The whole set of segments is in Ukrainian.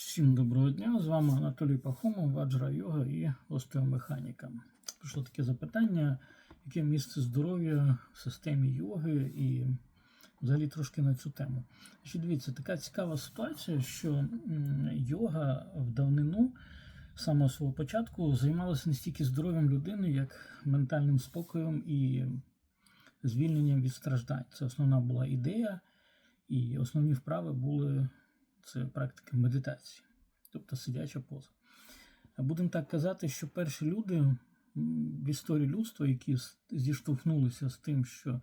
Всім доброго дня! З вами Анатолій Пахомов, Ваджра Йога і остеомеханіка. Прийшло таке запитання, яке місце здоров'я в системі йоги і взагалі трошки на цю тему. Значить, дивіться, така цікава ситуація, що йога в давнину самого свого початку займалася не стільки здоров'ям людини, як ментальним спокоєм і звільненням від страждань. Це основна була ідея, і основні вправи були це практика медитації, тобто сидяча поза. Будемо так казати, що перші люди в історії людства, які зіштовхнулися з тим, що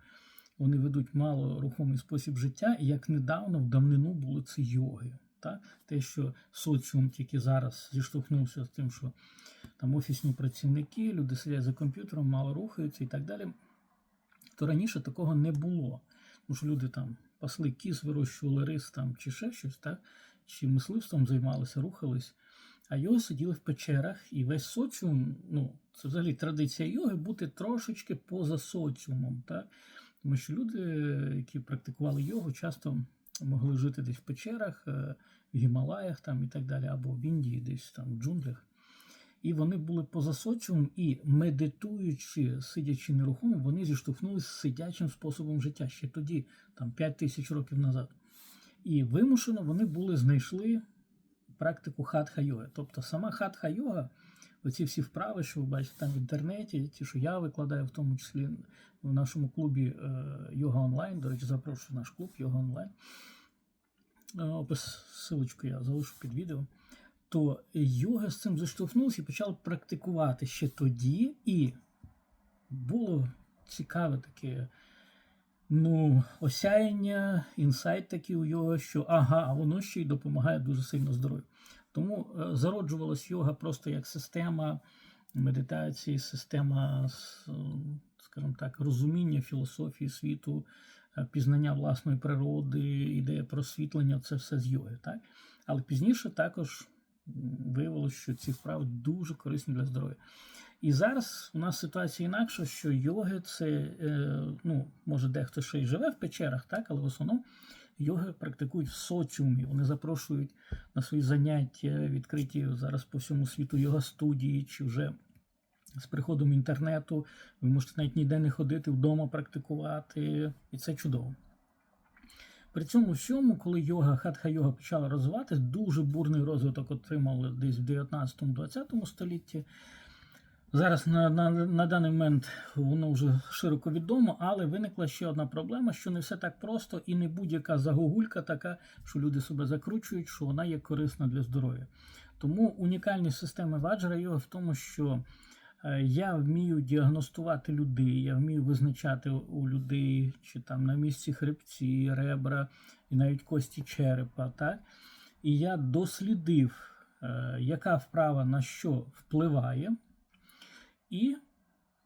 вони ведуть мало рухомий спосіб життя, як недавно в давнину були це йоги. Так? Те, що соціум тільки зараз зіштовхнувся з тим, що там офісні працівники, люди сидять за комп'ютером, мало рухаються і так далі, то раніше такого не було. Тому що люди там пасли кіз, вирощували рис там, чи ще щось, так? чи мисливством займалися, рухались. А його сиділи в печерах, і весь соціум, ну, це взагалі традиція йоги бути трошечки поза соціумом. Так? Тому що люди, які практикували йогу, часто могли жити десь в печерах, е, в Гімалаях там, і так далі, або в Індії, десь там в джунглях. І вони були поза соціумом, і медитуючи, сидячи нерухомо, вони зіштовхнулися з сидячим способом життя ще тоді, там 5 тисяч років назад. І вимушено вони були знайшли практику хатха йоги. Тобто сама хатха йога, оці всі вправи, що ви бачите там в інтернеті, ті, що я викладаю, в тому числі в нашому клубі е, Йога онлайн. До речі, запрошую в наш клуб Йога онлайн. Е, Опис силочку я залишу під відео. То йога з цим зіштовхнулася і почала практикувати ще тоді, і було цікаве таке ну, осяяння, інсайт такий у йога, що ага, воно ще й допомагає дуже сильно здоров'ю. Тому е, зароджувалась йога просто як система медитації, система, скажімо так, розуміння філософії світу, е, пізнання власної природи, ідея просвітлення це все з йоги. Так? Але пізніше також виявилося, що ці вправи дуже корисні для здоров'я. І зараз у нас ситуація інакша, що йоги це, е, ну, може, дехто ще й живе в печерах, так, але в основному йоги практикують в соціумі. Вони запрошують на свої заняття, відкриті зараз по всьому світу йога студії, чи вже з приходом інтернету ви можете навіть ніде не ходити, вдома практикувати, і це чудово. При цьому всьому, коли йога, хатха йога почала розвиватись, дуже бурний розвиток отримали десь в 19-20 столітті. Зараз на, на, на даний момент воно вже широко відомо, але виникла ще одна проблема, що не все так просто і не будь-яка загогулька така, що люди себе закручують, що вона є корисна для здоров'я. Тому унікальність системи Ваджра йога в тому, що я вмію діагностувати людей, я вмію визначати у людей, чи там на місці хребці, ребра і навіть кості черепа. Так? І я дослідив, е, яка вправа на що впливає і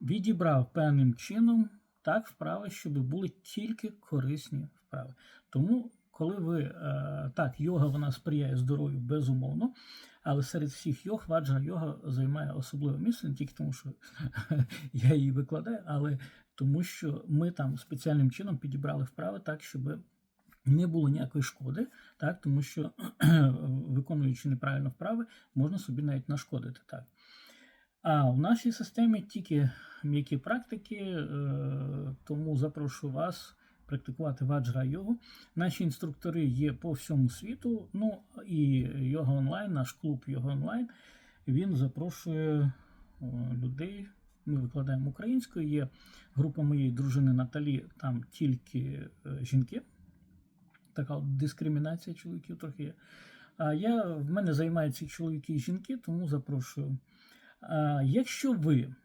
відібрав певним чином так вправи, щоб були тільки корисні вправи. Тому, коли ви е, так, йога вона сприяє здоров'ю безумовно, але серед всіх йог ваджра йога займає особливе місце, не тільки тому, що я її викладаю, але тому, що ми там спеціальним чином підібрали вправи так, щоб не було ніякої шкоди, так, тому що виконуючи неправильно вправи, можна собі навіть нашкодити. Так. А в нашій системі тільки м'які практики, е, тому запрошую вас практикувати ваджра йогу. Наші інструктори є по всьому світу. Ну і йога онлайн, наш клуб йога онлайн. Він запрошує е, людей. Ми викладаємо українською. Є група моєї дружини Наталі, там тільки е, жінки. Така дискримінація чоловіків трохи є. А я в мене займаються чоловіки і жінки, тому запрошую. А, Якщо ви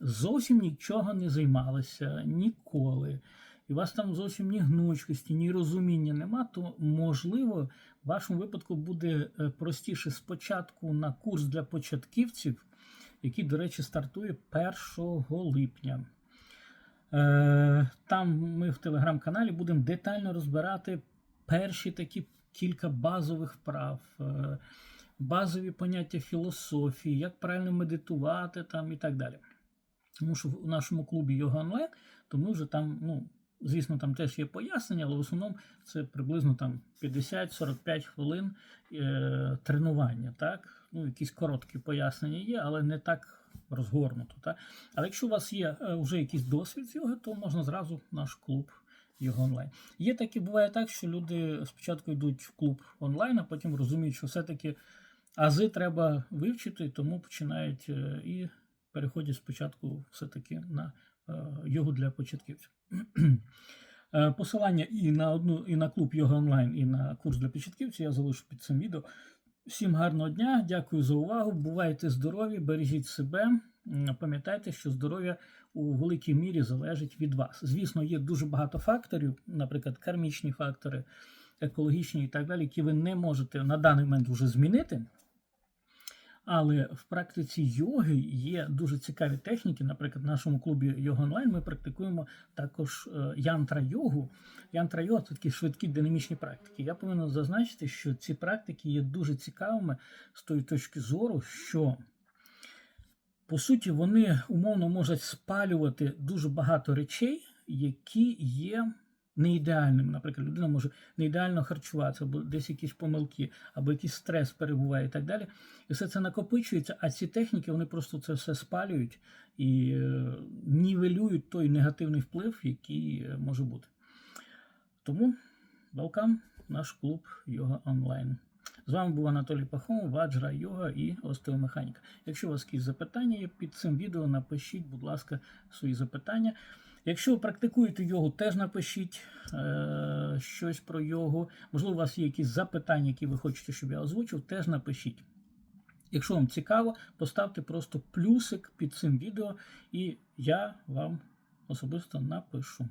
зовсім нічого не займалися ніколи, і у вас там зовсім ні гнучкості, ні розуміння нема, то можливо в вашому випадку буде е, простіше спочатку на курс для початківців, який, до речі, стартує 1 липня. Е, Там ми в телеграм-каналі будемо детально розбирати перші такі кілька базових вправ, е, базові поняття філософії, як правильно медитувати там і так далі. Тому що в нашому клубі Йога то ми вже там ну, Звісно, там теж є пояснення, але в основному це приблизно там 50-45 хвилин е, тренування. Так? Ну, якісь короткі пояснення є, але не так розгорнуто. Так? Але якщо у вас є е, вже якийсь досвід йоги, то можна зразу наш клуб його онлайн. Є таке, буває так, що люди спочатку йдуть в клуб онлайн, а потім розуміють, що все-таки ази треба вивчити, тому починають е, і переходять спочатку все-таки на е, йогу для початківців. Е, Посилання і на одну, і на клуб йога онлайн, і на курс для початківців я залишу під цим відео. Всім гарного дня, дякую за увагу. Бувайте здорові, бережіть себе. Пам'ятайте, що здоров'я у великій мірі залежить від вас. Звісно, є дуже багато факторів, наприклад, кармічні фактори, екологічні і так далі, які ви не можете на даний момент вже змінити. Але в практиці йоги є дуже цікаві техніки. Наприклад, в нашому клубі Йога Онлайн ми практикуємо також е, янтра-йогу. Янтра-йога це такі швидкі динамічні практики. Я повинен зазначити, що ці практики є дуже цікавими з тої точки зору, що по суті вони умовно можуть спалювати дуже багато речей, які є не ідеальними. Наприклад, людина може не ідеально харчуватися, або десь якісь помилки, або якийсь стрес перебуває і так далі. І все це накопичується, а ці техніки вони просто це все спалюють і е, нівелюють той негативний вплив, який е, може бути. Тому welcome наш клуб Йога онлайн. З вами був Анатолій Пахомов, Ваджра Йога і остеомеханіка. Якщо у вас якісь запитання під цим відео, напишіть, будь ласка, свої запитання. Якщо ви практикуєте йогу, теж напишіть е, щось про йогу. Можливо, у вас є якісь запитання, які ви хочете, щоб я озвучив, теж напишіть. Якщо вам цікаво, поставте просто плюсик під цим відео, і я вам особисто напишу.